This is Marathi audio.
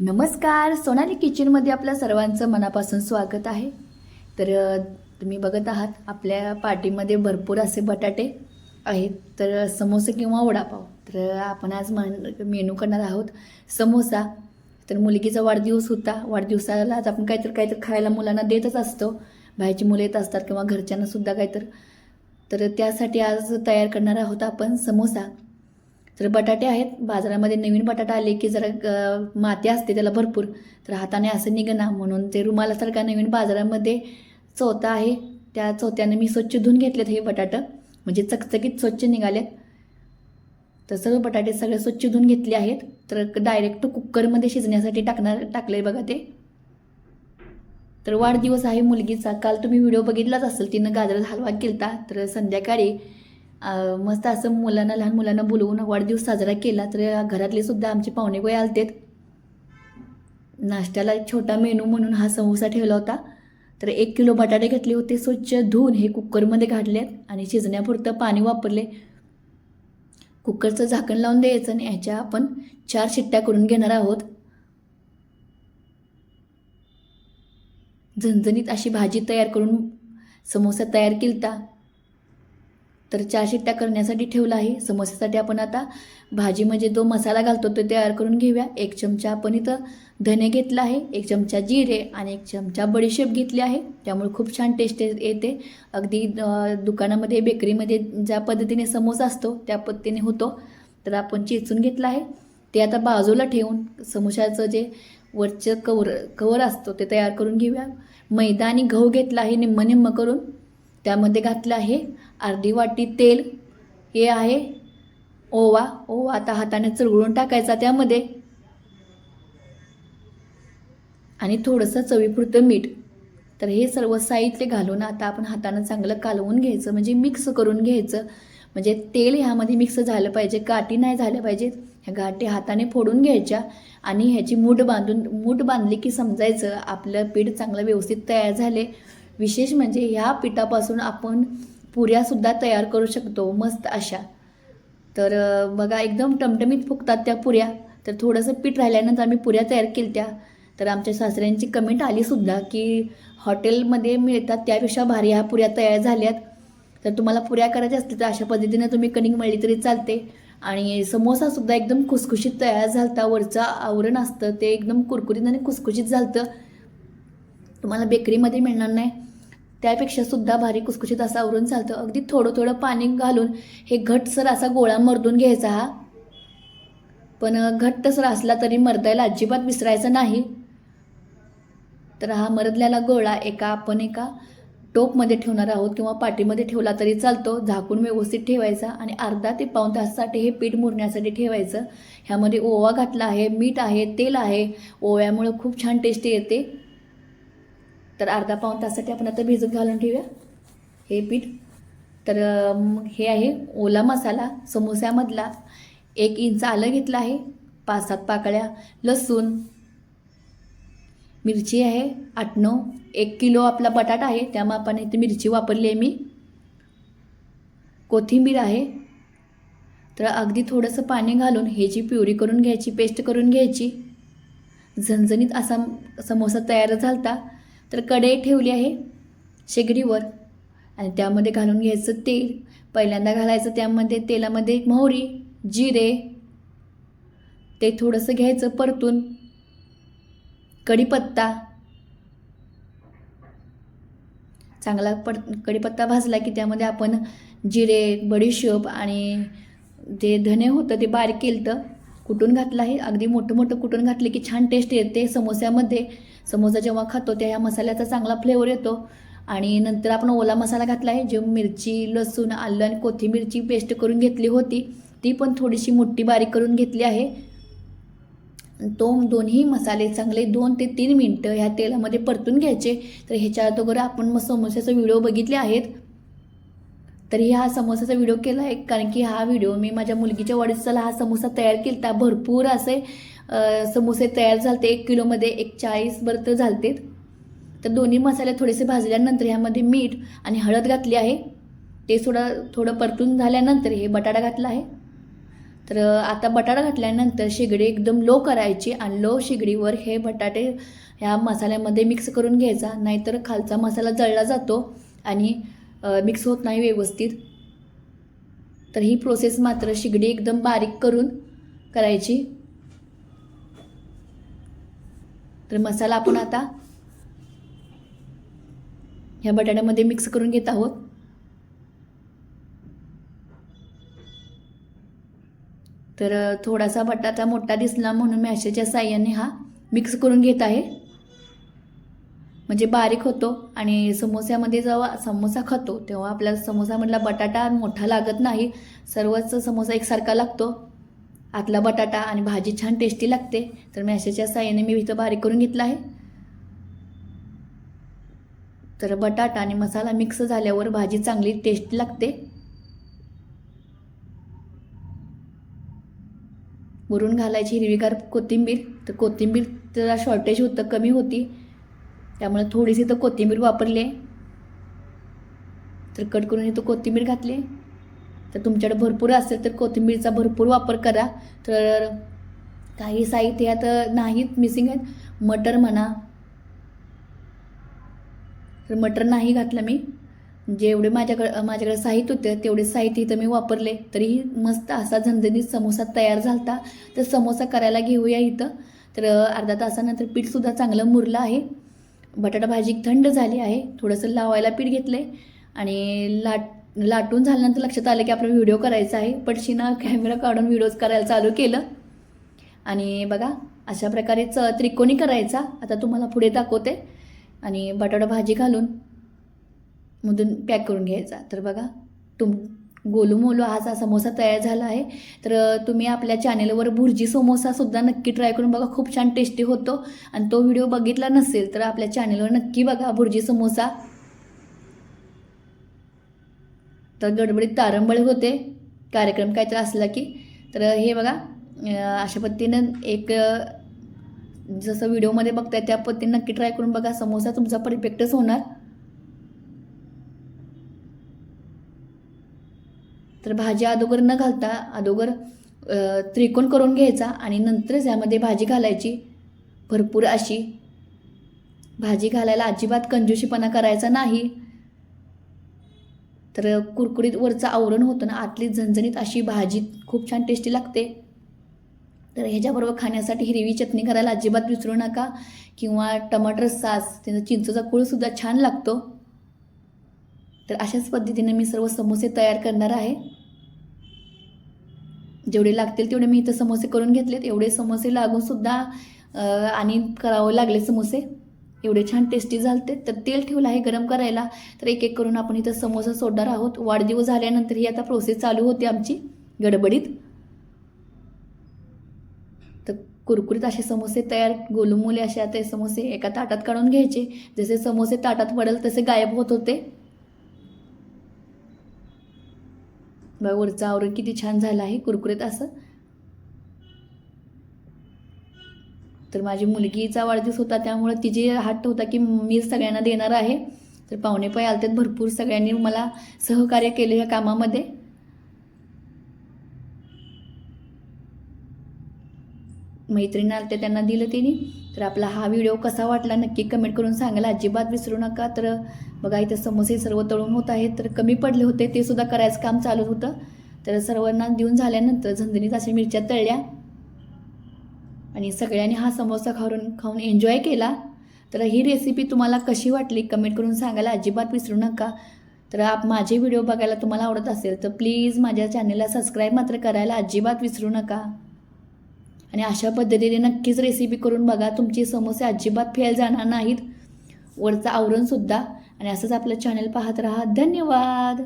नमस्कार सोनाली किचनमध्ये आपल्या सर्वांचं मनापासून स्वागत आहे. तर तुम्ही बघत आहात आपल्या पार्टीमध्ये भरपूर असे बटाटे आहेत. तर समोसे किंवा वडापाव. तर आपण आज मन मेनू करणार आहोत समोसा. तर मुलगीचा वाढदिवस होता. वाढदिवसाला आज आपण काहीतरी काहीतरी खायला मुलांना देतच असतो. बाहेरची मुलं येत असतात किंवा घरच्यांनासुद्धा काहीतरी. तर त्यासाठी आज तयार करणार आहोत आपण समोसा. तर बटाटे आहेत. बाजारामध्ये नवीन बटाटा आले की जरा माती असते त्याला भरपूर. तर हाताने असं निघणार म्हणून ते रुमालासारखा नवीन बाजारामध्ये चौथा आहे. त्या चौथ्याने मी स्वच्छ धुवून घेतलेत हे बटाटं. म्हणजे चकचकीत स्वच्छ निघालेत. तर सर्व बटाटे सगळे स्वच्छ धुवून घेतले आहेत. तर डायरेक्ट कुकरमध्ये शिजण्यासाठी टाकणार टाकलं आहे बघा ते. तर वाढदिवस आहे मुलगीचा. काल तुम्ही व्हिडिओ बघितलाच असेल तिनं गाजरात हलवा केला तर संध्याकाळी मस्त असं मुलांना लहान मुलांना बोलवून वाढदिवस साजरा केला तर घरातले सुद्धा आमचे पाहुणे गोळे आलतेत. नाश्त्याला एक छोटा मेनू म्हणून हा समोसा ठेवला होता. तर एक किलो बटाटे घेतले होते स्वच्छ धुवून हे कुकरमध्ये घातलेत आणि शिजण्यापुरतं पाणी वापरले. कुकरचं झाकण लावून द्यायचं आणि ह्याच्या आपण चार शिट्ट्या करून घेणार आहोत. झणझणीत अशी भाजी तयार करून समोसा तयार केलता. तर चार शिट्ट्या करण्यासाठी ठेवला आहे. समोस्यासाठी आपण आता भाजी म्हणजे जो मसाला घालतो तो तयार करून घेऊया. एक चमचा आपण इथं धने घेतला आहे एक चमचा जिरे आणि एक चमचा बडीशेप घेतली आहे. त्यामुळे खूप छान टेस्ट येते. अगदी दुकानामध्ये बेकरीमध्ये ज्या पद्धतीने समोसा असतो त्या पद्धतीने होतो. तर आपण चेचून घेतलं आहे. ते आता बाजूला ठेवून समोशाचं जे वरचं कवर कवर असतो ते तयार करून घेऊया. मैदा आणि गहू घेतला आहे निम्म निम्म करून. त्यामध्ये घातलं आहे अर्धी वाटी तेल हे आहे. ओवा ओवा आता हाताने चुरगळून टाकायचा त्यामध्ये. आणि थोडंसं चवीपुरतं मीठ. तर हे सर्व साहित्य घालून आता आपण हातानं चांगलं कालवून घ्यायचं म्हणजे मिक्स करून घ्यायचं. म्हणजे तेल ह्यामध्ये मिक्स झालं पाहिजे गाठी नाही झाल्या पाहिजेत. ह्या गाठी हाताने फोडून घ्यायच्या आणि ह्याची मूठ बांधून मूठ बांधली की समजायचं आपलं पीठ चांगलं व्यवस्थित तयार झाले. विशेष म्हणजे ह्या पिठापासून आपण पुऱ्यासुद्धा तयार करू शकतो मस्त अशा. तर बघा एकदम टमटमीत फुगतात त्या पुऱ्या. तर थोडंसं पीठ राहिल्यानंतर आम्ही पुऱ्या तयार केल्या त्या तर आमच्या सासऱ्यांची कमेंट आलीसुद्धा की हॉटेलमध्ये मिळतात त्यापेक्षा भारी ह्या पुऱ्या तयार झाल्यात. तर तुम्हाला पुऱ्या करायच्या असतील तर अशा पद्धतीने तुम्ही कणिक मळली तरी चालते. आणि समोसासुद्धा एकदम खुसखुशीत तयार झालता. वरचं आवरण असतं ते एकदम कुरकुरीत आणि खुसखुशीत झालतं. तुम्हाला बेकरीमध्ये मिळणार नाही. त्यापेक्षा सुद्धा भारी कुसकुशीत असं आवरून चालतं. अगदी थोडं थोडं पाणी घालून हे घटसर असा गोळा मरदून घ्यायचा हा. पण घट्टसर असला तरी मरदायला अजिबात विसरायचं नाही. तर हा मरदलेला गोळा एका आपण एका टोपमध्ये ठेवणार आहोत किंवा पाटीमध्ये ठेवला तरी चालतो. झाकून व्यवस्थित ठेवायचा आणि अर्धा ते पाऊण तासासाठी हे पीठ मुरण्यासाठी ठेवायचं. ह्यामध्ये ओवा घातला आहे मीठ आहे तेल आहे. ओव्यामुळे खूप छान टेस्ट येते. तर अर्धा पाऊण तासासाठी आपण आता भिजत घालून ठेवूया हे पीठ. तर हे आहे ओला मसाला समोस्यामधला. एक इंच आलं घेतलं आहे पाच सात पाकळ्या लसूण. मिरची आहे आठ नऊ एक किलो आपला बटाटा आहे त्या मापाने इथे मिरची वापरली आहे मी. कोथिंबीर आहे. तर अगदी थोडंसं पाणी घालून ह्याची प्युरी करून घ्यायची पेस्ट करून घ्यायची. झणझणीत असा समोसा तयार झालता. तर कढई ठेवली आहे शेगडीवर. आणि त्यामध्ये घालून घ्यायचं तेल. पहिल्यांदा घालायचं त्यामध्ये तेलामध्ये मोहरी जिरे. ते थोडंसं घ्यायचं परतून. कढीपत्ता. चांगला पड कढीपत्ता भाजला की त्यामध्ये आपण जिरे बडीशोप आणि जे धने होतं ते बारीक केलं तर कुटून घातलं आहे? अगदी मोठं मोठं कुटून घातले की छान टेस्ट येते समोस्यामध्ये. समोसा जेव्हा खातो त्या ह्या मसाल्याचा चांगला फ्लेवर येतो. आणि नंतर आपण ओला मसाला घातला आहे जे मिरची लसूण आलं आणि कोथिंबीरची पेस्ट करून घेतली होती. ती पण थोडीशी मोठी बारीक करून घेतली आहे. तो दोन्ही मसाले चांगले दोन ते तीन मिनटं ह्या तेलामध्ये परतून घ्यायचे. तर ह्याच्या अगोदर आपण मग समोस्याचा व्हिडिओ बघितले आहेत. तरी हा समोसाचा व्हिडिओ केला आहे कारण की हा व्हिडिओ मी माझ्या मुलगीच्या वाढदिवसाला हा समोसा तयार केला भरपूर असे समोसे तयार झालते. एक किलोमध्ये एक चाळीस भर तर झालते तर दोन्ही मसाले थोडेसे भाजल्यानंतर ह्यामध्ये मीठ आणि हळद घातली आहे. ते थोडं थोडं परतून झाल्यानंतर हे बटाटा घातला आहे. तर आता बटाटा घातल्यानंतर शेगडी एकदम लो करायची आणि लो शेगडीवर हे बटाटे ह्या मसाल्यामध्ये मिक्स करून घ्यायचा. नाहीतर खालचा मसाला जळला जातो आणि मिक्स होत नाही व्यवस्थित. तर ही प्रोसेस मात्र शिगडी एकदम बारीक करून करायची. तर मसाला आपण आता ह्या बटाट्यामध्ये मिक्स करून घेत आहोत. तर थोडासा बटाटा मोठा दिसला म्हणून मॅशेच्या साह्याने हा मिक्स करून घेत आहे. म्हणजे बारीक होतो आणि समोस्यामध्ये जेव्हा समोसा खातो तेव्हा आपल्याला समोसामधला बटाटा मोठा लागत नाही. सर्वच समोसा एकसारखा लागतो. आतला बटाटा आणि भाजी छान टेस्टी लागते. तर मी अशाच्या साह्याने मी इथं बारीक करून घेतला आहे. तर बटाटा आणि मसाला मिक्स झाल्यावर भाजी चांगली टेस्ट लागते. वरून घालायची हिरवीगार कोथिंबीर. तर कोथिंबीर त्याला शॉर्टेज होतं कमी होती. त्यामुळे थोडीशी तर कोथिंबीर वापरली आहे. तर कट करून इथं कोथिंबीर घातली तर तुमच्याकडे भरपूर असेल तर कोथिंबीरचा भरपूर वापर करा. तर काही साहित्य यात नाहीत मिसिंग आहेत. मटर म्हणा. तर मटर नाही घातलं मी. जेवढे माझ्याकडे माझ्याकडे साहित्य होते तेवढे साहित्य इथं मी वापरले. तरीही मस्त असा झणझणीत समोसा तयार झालता. तर समोसा करायला घेऊया इथं. तर अर्धा तासानंतर पीठसुद्धा चांगलं मुरलं आहे. बटाटा भाजी थंड झाली आहे. थोडंसं लावायला पीठ घेतलं आहे आणि लाट लाटून झाल्यानंतर लक्षात आलं की आपला व्हिडिओ करायचा आहे. पटशीनं कॅमेरा काढून व्हिडिओज करायला चालू केलं. आणि बघा अशा प्रकारे च त्रिकोणी करायचा. आता तुम्हाला पुढे दाखवते. आणि बटाटा भाजी घालून मधून पॅक करून घ्यायचा. तर बघा तुम गोलूमोलू हा असा समोसा तयार झाला आहे. तर तुम्ही आपल्या चॅनेलवर भुर्जी समोसासुद्धा नक्की ट्राय करून बघा. खूप छान टेस्टी होतो. आणि तो व्हिडिओ बघितला नसेल तर आपल्या चॅनेलवर नक्की बघा भुर्जी समोसा. तर गडबडीत तारंबळ होते. कार्यक्रम काहीतरी असला की. तर हे बघा अशा पद्धतीनं एक जसं व्हिडिओमध्ये बघताय त्या पद्धतीने नक्की ट्राय करून बघा. समोसा तुमचा परफेक्टच होणार. तर भाजी अगोदर न घालता अगोदर त्रिकोण करून घ्यायचा आणि नंतरच यामध्ये भाजी घालायची. भरपूर अशी भाजी घालायला अजिबात कंजूशीपणा करायचा नाही. तर कुरकुरीत वरचं आवरण होतं ना आतली झणझणीत अशी भाजी खूप छान टेस्टी लागते. तर ह्याच्याबरोबर खाण्यासाठी हिरवी चटणी करायला अजिबात विसरू नका. किंवा टमाटर सास त्याचा चिंचचा कुळसुद्धा छान लागतो. तर अशाच पद्धतीने मी सर्व समोसे तयार करणार आहे. जेवढे लागतील तेवढे मी इथं समोसे करून घेतलेत. एवढे समोसे लागूनसुद्धा आणि करावं लागले समोसे. एवढे छान टेस्टी झालते तर तेल ठेवलं आहे गरम करायला. तर एक एक करून आपण इथं समोसा सोडणार आहोत. वाढदिवस झाल्यानंतर ही आता प्रोसेस चालू होती आमची गडबडीत. तर कुरकुरीत असे समोसे तयार गोलुमोले असे आता समोसे एका ताटात काढून घ्यायचे. जसे समोसे ताटात पडेल तसे गायब होत होते. बघा वरचं आवरण किती छान झालं आहे कुरकुरीत असं. तर माझी मुलगीचा वाढदिवस होता त्यामुळे तिची हट्ट होता की मी सगळ्यांना देणार आहे. तर पाहुणे पाय आलते भरपूर सगळ्यांनी मला सहकार्य केलं या कामामध्ये. मैत्रिणी आलते त्यांना दिलं तिने. तर आपला हा व्हिडिओ कसा वाटला नक्की कमेंट करून सांगायला अजिबात विसरू नका. तर बघा इथं समोसे सर्व तळून होत आहेत. तर कमी पडले होते ते सुद्धा करायचं काम चालू होतं. तर सर्वांना देऊन झाल्यानंतर झंझणीत अशा मिरच्या तळल्या. आणि सगळ्यांनी हा समोसा खाऊन खाऊन एन्जॉय केला. तर ही रेसिपी तुम्हाला कशी वाटली कमेंट करून सांगायला अजिबात विसरू नका. तर आप माझे व्हिडिओ बघायला तुम्हाला आवडत असेल तर प्लीज माझ्या चॅनलला सबस्क्राईब मात्र करायला अजिबात विसरू नका. आणि अशा पद्धतीने नक्कीच रेसिपी करून बघा. तुमचे समोसे अजिबात फेल जाणार नाहीत. वरचं आवरणसुद्धा आणि असंच आपलं चॅनल पाहत राहा. धन्यवाद!